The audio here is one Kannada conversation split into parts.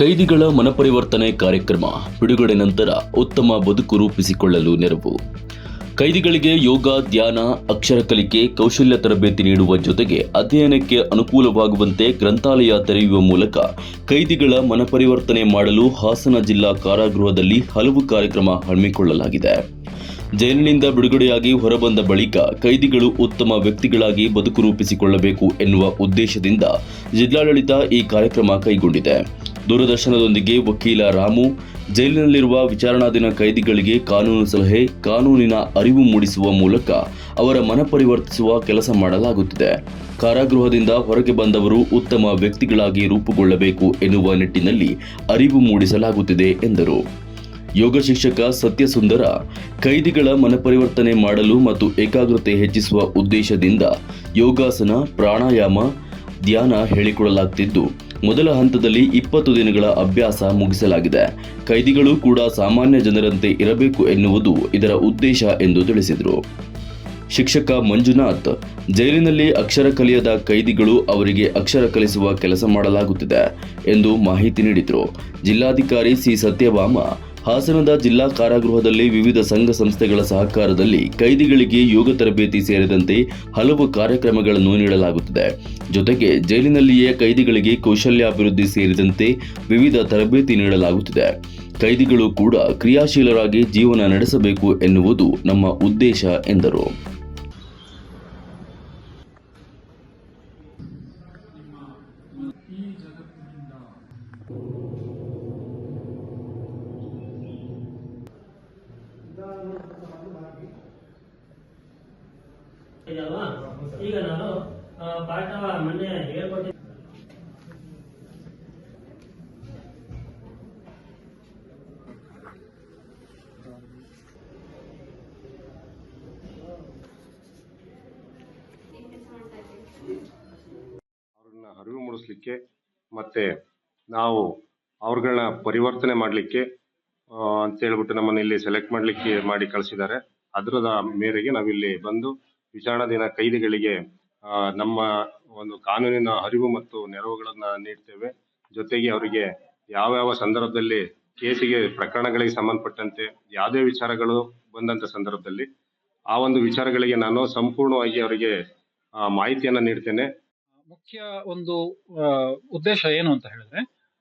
ಕೈದಿಗಳ ಮನಪರಿವರ್ತನೆ ಕಾರ್ಯಕ್ರಮ ಬಿಡುಗಡೆ ನಂತರ ಉತ್ತಮ ಬದುಕು ರೂಪಿಸಿಕೊಳ್ಳಲು ನೆರವು. ಕೈದಿಗಳಿಗೆ ಯೋಗ, ಧ್ಯಾನ, ಅಕ್ಷರ ಕಲಿಕೆ, ಕೌಶಲ್ಯ ತರಬೇತಿ ನೀಡುವ ಜೊತೆಗೆ ಅಧ್ಯಯನಕ್ಕೆ ಅನುಕೂಲವಾಗುವಂತೆ ಗ್ರಂಥಾಲಯ ತೆರೆಯುವ ಮೂಲಕ ಕೈದಿಗಳ ಮನಪರಿವರ್ತನೆ ಮಾಡಲು ಹಾಸನ ಜಿಲ್ಲಾ ಕಾರಾಗೃಹದಲ್ಲಿ ಹಲವು ಕಾರ್ಯಕ್ರಮ ಹಮ್ಮಿಕೊಳ್ಳಲಾಗಿದೆ. ಜೈಲಿನಿಂದ ಬಿಡುಗಡೆಯಾಗಿ ಹೊರಬಂದ ಬಳಿಕ ಕೈದಿಗಳು ಉತ್ತಮ ವ್ಯಕ್ತಿಗಳಾಗಿ ಬದುಕು ರೂಪಿಸಿಕೊಳ್ಳಬೇಕು ಎನ್ನುವ ಉದ್ದೇಶದಿಂದ ಜಿಲ್ಲಾಡಳಿತ ಈ ಕಾರ್ಯಕ್ರಮ ಕೈಗೊಂಡಿದೆ. ದೂರದರ್ಶನದೊಂದಿಗೆ ವಕೀಲ ರಾಮು, ಜೈಲಿನಲ್ಲಿರುವ ವಿಚಾರಣಾಧೀನ ಕೈದಿಗಳಿಗೆ ಕಾನೂನು ಸಲಹೆ, ಕಾನೂನಿನ ಅರಿವು ಮೂಡಿಸುವ ಮೂಲಕ ಅವರ ಮನ ಪರಿವರ್ತಿಸುವ ಕೆಲಸ ಮಾಡಲಾಗುತ್ತಿದೆ. ಕಾರಾಗೃಹದಿಂದ ಹೊರಗೆ ಬಂದವರು ಉತ್ತಮ ವ್ಯಕ್ತಿಗಳಾಗಿ ರೂಪುಗೊಳ್ಳಬೇಕು ಎನ್ನುವ ನಿಟ್ಟಿನಲ್ಲಿ ಅರಿವು ಮೂಡಿಸಲಾಗುತ್ತಿದೆ ಎಂದರು. ಯೋಗ ಶಿಕ್ಷಕ ಸತ್ಯಸುಂದರ, ಕೈದಿಗಳ ಮನಪರಿವರ್ತನೆ ಮಾಡಲು ಮತ್ತು ಏಕಾಗ್ರತೆ ಹೆಚ್ಚಿಸುವ ಉದ್ದೇಶದಿಂದ ಯೋಗಾಸನ, ಪ್ರಾಣಾಯಾಮ, ಧ್ಯಾನ ಹೇಳಿಕೊಡಲಾಗುತ್ತಿದ್ದು ಮೊದಲ ಹಂತದಲ್ಲಿ ಇಪ್ಪತ್ತು ದಿನಗಳ ಅಭ್ಯಾಸ ಮುಗಿಸಲಾಗಿದೆ. ಕೈದಿಗಳು ಕೂಡ ಸಾಮಾನ್ಯ ಜನರಂತೆ ಇರಬೇಕು ಎನ್ನುವುದು ಇದರ ಉದ್ದೇಶ ಎಂದು ತಿಳಿಸಿದರು. ಶಿಕ್ಷಕ ಮಂಜುನಾಥ್, ಜೈಲಿನಲ್ಲಿ ಅಕ್ಷರ ಕಲಿಯದ ಕೈದಿಗಳು ಅವರಿಗೆ ಅಕ್ಷರ ಕಲಿಸುವ ಕೆಲಸ ಮಾಡಲಾಗುತ್ತಿದೆ ಎಂದು ಮಾಹಿತಿ ನೀಡಿದರು. ಜಿಲ್ಲಾಧಿಕಾರಿ ಸಿ. ಸತ್ಯಭಾಮ ಹಾಸನದ ಜಿಲ್ಲಾ ಕಾರಾಗೃಹದಲ್ಲಿ ವಿವಿಧ ಸಂಘ ಸಂಸ್ಥೆಗಳ ಸಹಕಾರದಲ್ಲಿ ಕೈದಿಗಳಿಗೆ ಯೋಗ ತರಬೇತಿ ಸೇರಿದಂತೆ ಹಲವು ಕಾರ್ಯಕ್ರಮಗಳನ್ನು ನೀಡಲಾಗುತ್ತಿದೆ. ಜೊತೆಗೆ ಜೈಲಿನಲ್ಲಿಯೇ ಕೈದಿಗಳಿಗೆ ಕೌಶಲ್ಯಾಭಿವೃದ್ಧಿ ಸೇರಿದಂತೆ ವಿವಿಧ ತರಬೇತಿ ನೀಡಲಾಗುತ್ತಿದೆ. ಕೈದಿಗಳು ಕೂಡ ಕ್ರಿಯಾಶೀಲರಾಗಿ ಜೀವನ ನಡೆಸಬೇಕು ಎನ್ನುವುದು ನಮ್ಮ ಉದ್ದೇಶ, ಎಂದರು. ಈಗ ನಾನು ಪಾಠ ಮೊನ್ನೆ ಅವ್ರನ್ನ ಅರಿವು ಮೂಡಿಸ್ಲಿಕ್ಕೆ ಮತ್ತೆ ನಾವು ಅವ್ರಗಳನ್ನ ಪರಿವರ್ತನೆ ಮಾಡಲಿಕ್ಕೆ ಅಂತ ಹೇಳ್ಬಿಟ್ಟು ನಮ್ಮನ್ನ ಇಲ್ಲಿ ಸೆಲೆಕ್ಟ್ ಮಾಡ್ಲಿಕ್ಕೆ ಮಾಡಿ ಕಳಿಸಿದ್ದಾರೆ. ಅದರದ ಮೇರೆಗೆ ನಾವಿಲ್ಲಿ ಬಂದು ವಿಚಾರಣಾಧೀನ ಕೈದಿಗಳಿಗೆ ನಮ್ಮ ಒಂದು ಕಾನೂನಿನ ಅರಿವು ಮತ್ತು ನೆರವುಗಳನ್ನು ನೀಡ್ತೇವೆ. ಜೊತೆಗೆ ಅವರಿಗೆ ಯಾವ್ಯಾವ ಸಂದರ್ಭದಲ್ಲಿ ಕೇಸಿಗೆ ಪ್ರಕರಣಗಳಿಗೆ ಸಂಬಂಧಪಟ್ಟಂತೆ ಯಾವುದೇ ವಿಚಾರಗಳು ಬಂದಂತ ಸಂದರ್ಭದಲ್ಲಿ ಆ ಒಂದು ವಿಚಾರಗಳಿಗೆ ನಾನು ಸಂಪೂರ್ಣವಾಗಿ ಅವರಿಗೆ ಮಾಹಿತಿಯನ್ನು ನೀಡ್ತೇನೆ. ಮುಖ್ಯ ಒಂದು ಉದ್ದೇಶ ಏನು ಅಂತ ಹೇಳಿದ್ರೆ,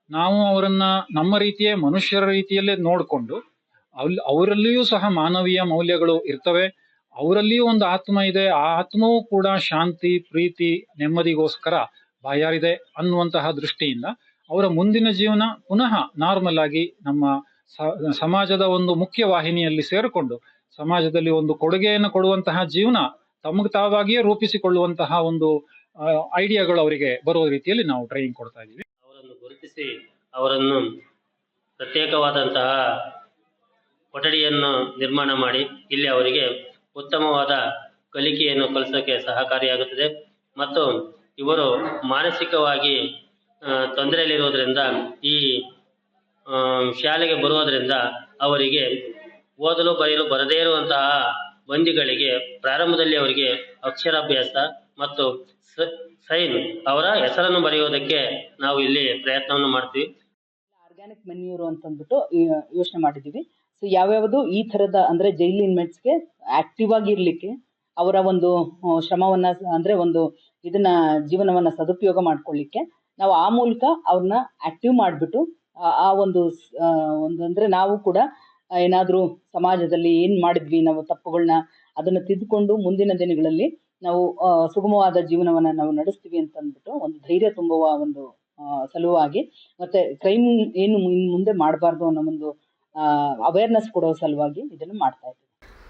ನಾವು ಅವರನ್ನ ನಮ್ಮ ರೀತಿಯೇ ಮನುಷ್ಯರ ರೀತಿಯಲ್ಲೇ ನೋಡಿಕೊಂಡು ಅವರಲ್ಲಿಯೂ ಸಹ ಮಾನವೀಯ ಮೌಲ್ಯಗಳು ಇರ್ತವೆ. ಅವರಲ್ಲಿಯೂ ಒಂದು ಆತ್ಮ ಇದೆ. ಆ ಆತ್ಮವೂ ಕೂಡ ಶಾಂತಿ, ಪ್ರೀತಿ, ನೆಮ್ಮದಿಗೋಸ್ಕರ ಬಾಯಾರಿದೆ ಅನ್ನುವಂತಹ ದೃಷ್ಟಿಯಿಂದ ಅವರ ಮುಂದಿನ ಜೀವನ ಪುನಃ ನಾರ್ಮಲ್ ಆಗಿ ನಮ್ಮ ಸಮಾಜದ ಒಂದು ಮುಖ್ಯ ವಾಹಿನಿಯಲ್ಲಿ ಸೇರಿಕೊಂಡು ಸಮಾಜದಲ್ಲಿ ಒಂದು ಕೊಡುಗೆಯನ್ನು ಕೊಡುವಂತಹ ಜೀವನ ತಮಗೆ ತಾವಾಗಿಯೇ ರೂಪಿಸಿಕೊಳ್ಳುವಂತಹ ಒಂದು ಐಡಿಯಾಗಳು ಅವರಿಗೆ ಬರುವ ರೀತಿಯಲ್ಲಿ ನಾವು ಟ್ರೈನಿಂಗ್ ಕೊಡ್ತಾ ಇದ್ದೀವಿ. ಅವರನ್ನು ಗುರುತಿಸಿ ಅವರನ್ನು ಪ್ರತ್ಯೇಕವಾದಂತಹ ಕೊಠಡಿಯನ್ನು ನಿರ್ಮಾಣ ಮಾಡಿ ಇಲ್ಲಿ ಅವರಿಗೆ ಉತ್ತಮವಾದ ಕಲಿಕೆಯನ್ನು ಕಲಿಸೋಕೆ ಸಹಕಾರಿಯಾಗುತ್ತದೆ. ಮತ್ತು ಇವರು ಮಾನಸಿಕವಾಗಿ ತೊಂದರೆಯಲ್ಲಿರುವುದರಿಂದ, ಈ ಶಾಲೆಗೆ ಬರುವುದರಿಂದ ಅವರಿಗೆ ಓದಲು ಬರೆಯಲು ಬರದೇ ಇರುವಂತಹ ಬಂದಿಗಳಿಗೆ ಪ್ರಾರಂಭದಲ್ಲಿ ಅವರಿಗೆ ಅಕ್ಷರಾಭ್ಯಾಸ ಮತ್ತು ಸೈನ್ ಅವರ ಹೆಸರನ್ನು ಬರೆಯುವುದಕ್ಕೆ ನಾವು ಇಲ್ಲಿ ಪ್ರಯತ್ನವನ್ನು ಮಾಡ್ತೀವಿ. ಆರ್ಗ್ಯಾನಿಕ್ ಮೆನ್ಯೂರು ಅಂತಂದ್ಬಿಟ್ಟು ಯೋಚನೆ ಮಾಡಿದ್ದೀವಿ. ಸೊ ಯಾವ್ಯಾವುದು ಈ ಥರದ, ಅಂದರೆ ಜೈಲ್ ಇನ್ಮೇಟ್ಸ್ಗೆ ಆಕ್ಟಿವ್ ಆಗಿರ್ಲಿಕ್ಕೆ ಅವರ ಒಂದು ಶ್ರಮವನ್ನು, ಅಂದ್ರೆ ಒಂದು ಇದನ್ನ, ಜೀವನವನ್ನ ಸದುಪಯೋಗ ಮಾಡ್ಕೊಳ್ಳಿಕ್ಕೆ ನಾವು ಆ ಮೂಲಕ ಅವ್ರನ್ನ ಆಕ್ಟಿವ್ ಮಾಡಿಬಿಟ್ಟು, ಆ ಒಂದು ಒಂದು ಅಂದ್ರೆ ನಾವು ಕೂಡ ಏನಾದರೂ ಸಮಾಜದಲ್ಲಿ ಏನು ಮಾಡಿದ್ವಿ, ನಾವು ತಪ್ಪುಗಳನ್ನ ಅದನ್ನು ತಿದ್ದುಕೊಂಡು ಮುಂದಿನ ದಿನಗಳಲ್ಲಿ ನಾವು ಸುಗಮವಾದ ಜೀವನವನ್ನ ನಾವು ನಡೆಸ್ತೀವಿ ಅಂತ ಅಂದ್ಬಿಟ್ಟು ಒಂದು ಧೈರ್ಯ ತುಂಬುವ ಒಂದು ಸಲುವಾಗಿ ಮತ್ತೆ ಕ್ರೈಮ್ ಏನು ಮುಂದೆ ಮಾಡಬಾರ್ದು ಅನ್ನೋ ಒಂದು ಅವೇರ್ನೆಸ್ ಕೊಡೋ ಸಲುವಾಗಿ ಇದನ್ನು ಮಾಡ್ತಾ ಇದ್ದೀವಿ.